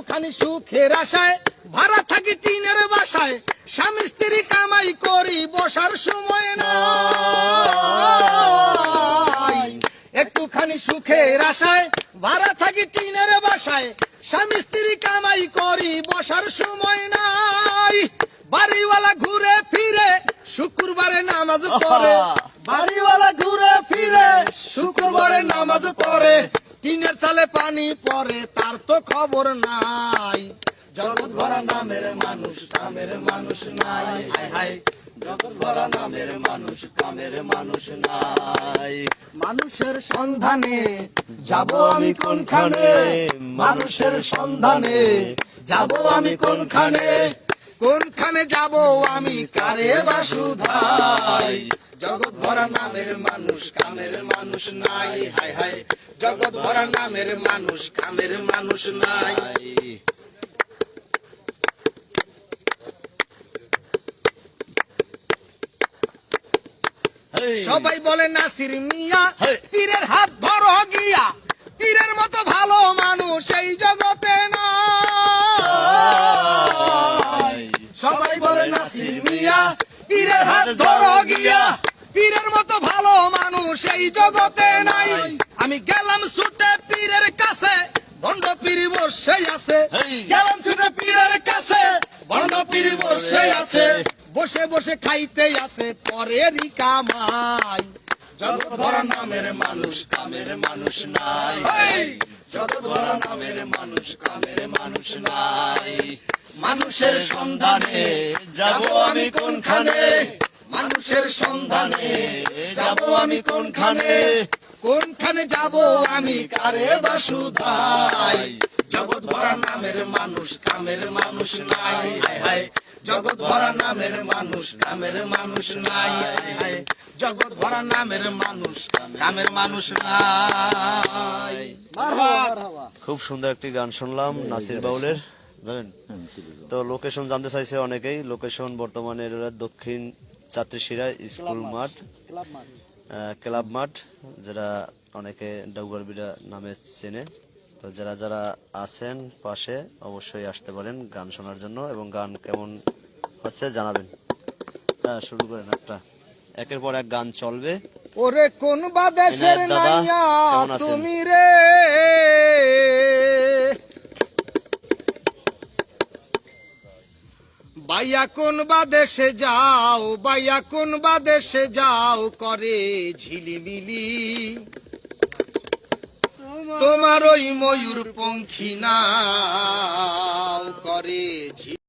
একটুখানি সুখের আশায় ভাড়া থাকি টিনের বাসায় স্বামী স্ত্রী কামাই করি বসার সময় নাই। একটুখানি সুখের আশায় ভাড়া থাকি টিনের বাসায় স্বামী স্ত্রী কামাই করি বসার সময় নাই। বাড়িওয়ালা ঘুরে ফিরে শুক্রবারে নামাজ পড়ে। বাড়িওয়ালা ঘুরে ফিরে শুক্রবারে নামাজ পড়ে। টিনের চালে পানি পড়ে, তার তো খবর নাই। জগৎ ভরা নামের মানুষ, কামের মানুষ নাই। হায় হায় জগৎ ভরা নামের মানুষ, কামের মানুষ নাই। মানুষের সন্ধানে যাব আমি কোনখানে? মানুষের সন্ধানে যাব আমি কোনখানে? কোনখানে যাব আমি কারে বাসুধাই? ভরা নামের মানুষ কামের মানুষ নাই। হায় হায় জগৎ ভরা নামের মানুষ কামের মানুষ নাই। সবাই বলে নাসির মিয়া পীরের হাত ধর গিয়া। পীরের মতো ভালো মানুষ এই জগতে নাই। সবাই বলে নাসির মিয়া পীরের হাত ধর গিয়া পীরের মতো ভালো মানুষ এই জগতে নাই। আমি গেলাম ছুটে পীরের কাছে বন্ড পীর বসে আছে। গেলাম ছুটে পীরের কাছে বন্ড পীর বসে আছে। বসে বসে খাইতে আছে পরেরই কামাই। জগৎ ভরা নামের মানুষ কামের মানুষ নাই। জগৎ ভরা নামের মানুষ কামের মানুষ নাই। মানুষের সন্ধানে যাব আমি কোনখানে? মানুষের সন্ধানে যাব আমি কোনখানে? কোনখানে যাব আমি? কারে বাসুধাই জগৎ ভরা নামের মানুষ কামের মানুষ নাই। হায় হায় জগৎ ভরা নামের মানুষ কামের মানুষ নাই। হায় হায় জগৎ ভরা নামের মানুষ কামের মানুষ নাই। খুব সুন্দর একটি গান শুনলাম নাসির বাউলের। জানেন? তো লোকেশন জানতে চাইছে অনেকেই। লোকেশন বর্তমানে দক্ষিণ চাত্রিশিরা স্কুল মাঠ ক্লাব মাঠ। যারা অনেকে ডাউগারবিরা নামে চেনে। তো যারা যারা আছেন পাশে অবশ্যই আসতে পারেন গান শোনার জন্য এবং গান কেমন হচ্ছে জানাবেন। হ্যাঁ শুরু করেন একটা। একের পর এক গান চলবে। ওরে কোন বা দেশের এনায়েত নাইয়া তুমি রে? বাইয়া কোন বা দেশে যাও, বাইয়া কোন বা দেশে যাও, করে ঝিলিমিলি। তোমার ওই ময়ূর পঙ্খী নাও, করে